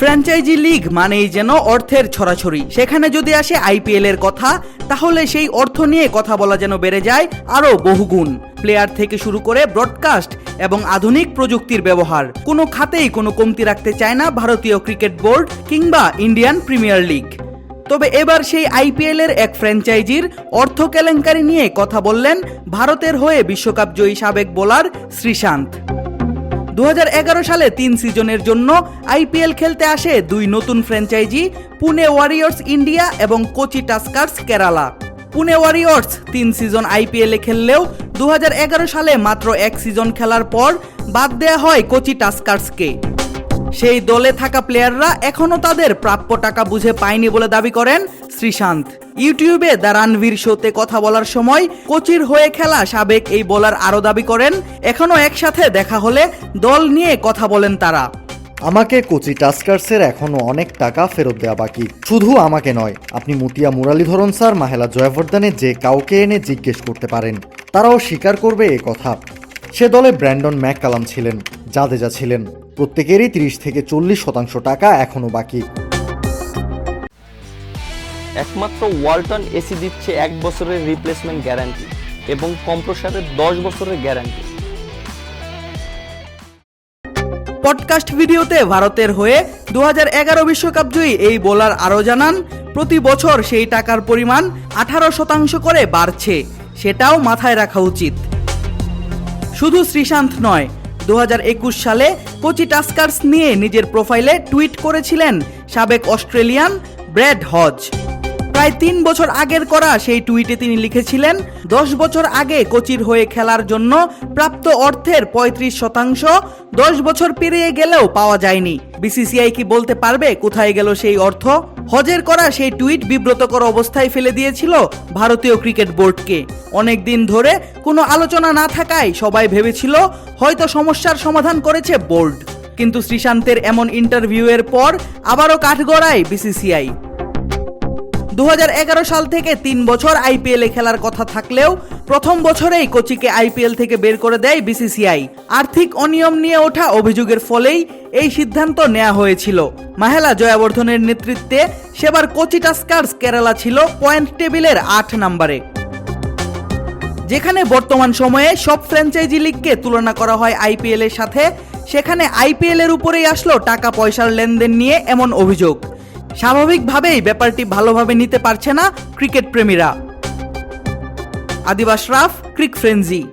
Franchise league মানেই যেন অর্থের ছড়াছড়ি। সেখানে যদি আসে আইপিএল এর কথা, তাহলে সেই অর্থ নিয়ে কথা বলা যেন বেড়ে যায় আরও বহুগুণ। প্লেয়ার থেকে শুরু করে ব্রডকাস্ট এবং আধুনিক প্রযুক্তির ব্যবহার। কোনো খাতেই কোনো কমতি রাখতে চায় না ভারতীয় ক্রিকেট বোর্ড কিংবা ইন্ডিয়ান প্রিমিয়ার লিগ। তবে এবার সেই আইপিএল এর এক ফ্র্যাঞ্চাইজির অর্থ কেলেঙ্কারি নিয়ে কথা বললেন ভারতের হয়ে বিশ্বকাপ জয়ী সাবেক বোলার শ্রীশান্ত। দু হাজার এগারো সালে তিন সিজনের জন্য আইপিএল খেলতে আসে দুই নতুন ফ্র্যাঞ্চাইজি, পুনে ওয়ারিয়র্স ইন্ডিয়া এবং কোচি টাস্কার্স কেরালা। পুনে ওয়ারিয়র্স তিন সিজন আইপিএলে খেললেও দু হাজার এগারো সালে মাত্র এক সিজন খেলার পর বাদ দেয়া হয় কোচি টাস্কার্সকে। সেই দলে থাকা প্লেয়াররা এখনও তাদের প্রাপ্য টাকা বুঝে পায়নি বলে দাবি করেন শ্রীশান্ত। ইউটিউবে দ্য রানভীর শোতে কথা বলার সময় কোচির হয়ে খেলা সাবেক এই বোলার আরও দাবি করেন এখনও একসাথে দেখা হলে দল নিয়ে কথা বলেন তারা। আমাকে কোচি টাস্কার্সের এখনও অনেক টাকা ফেরত দেওয়া বাকি। শুধু আমাকে নয়, আপনি মুতিয়া মুরালীধরন স্যার, মাহেলা জয়বর্ধনে যে কাউকে এনে জিজ্ঞেস করতে পারেন, তারাও স্বীকার করবে এ কথা। সে দলে ব্র্যান্ডন ম্যাককালাম ছিলেন, জাদেজা ছিলেন। প্রত্যেকেরই তিরিশ থেকে চল্লিশ শতাংশ টাকা এখনও বাকি। একমাত্র ওয়ালটন এসি দিচ্ছে এক বছরের রিপ্লেসমেন্ট গ্যারান্টি এবং কম্প্রসারের দশ বছরের গ্যারান্টি পডকাস্ট ভিডিওতে ভারতের হয়ে দু বিশ্বকাপ জয়ী এই বোলার আরও জানান প্রতি বছর সেই টাকার পরিমাণ আঠারো শতাংশ করে বাড়ছে সেটাও মাথায় রাখা উচিত। শুধু শ্রীশান্ত নয় দু হাজার একুশ সালে কোচি টাস্কার্স নিয়ে নিজের প্রোফাইলে টুইট করেছিলেন সাবেক অস্ট্রেলিয়ান ব্র্যাড হজ। প্রায় তিন বছর আগের করা সেই টুইটে তিনি লিখেছিলেন, দশ বছর আগে কোচির হয়ে খেলার জন্য প্রাপ্ত অর্থের পঁয়ত্রিশ শতাংশ দশ বছর পেরিয়ে গেলেও পাওয়া যায়নি। বিসিসিআই কি বলতে পারবে কোথায় গেল সেই অর্থ? হজের করা সেই টুইট বিব্রতকর অবস্থায় ফেলে দিয়েছিল ভারতীয় ক্রিকেট বোর্ডকে। অনেক দিন ধরে কোনো আলোচনা না থাকায় সবাই ভেবেছিল হয়তো সমস্যার সমাধান করেছে বোর্ড। কিন্তু শ্রীশান্তের এমন ইন্টারভিউয়ের পর আবারও কাঠগড়ায় বিসিসিআই। দু হাজার এগারো সাল থেকে তিন বছর আইপিএলে খেলার কথা থাকলেও প্রথম বছরেই কোচিকে আইপিএল থেকে বের করে দেয় বিসিসিআই। আর্থিক অনিয়ম নিয়ে ওঠা অভিযোগের ফলেই এই সিদ্ধান্ত নেওয়া হয়েছিল। মাহেলা জয়াবর্ধনের নেতৃত্বে সেবার কোচি টাস্কার্স কেরালা ছিল পয়েন্ট টেবিলের আট নম্বরে। যেখানে বর্তমান সময়ে সব ফ্র্যাঞ্চাইজি লিগকে তুলনা করা হয় আইপিএল এর সাথে, সেখানে আইপিএল এর উপরেই আসলো টাকা পয়সার লেনদেন নিয়ে এমন অভিযোগ। স্বাভাবিকভাবেই ব্যাপারটি ভালোভাবে নিতে পারছে না ক্রিকেট প্রেমীরা। আদিবাস রাফ ক্রিক ফ্রেঞ্জি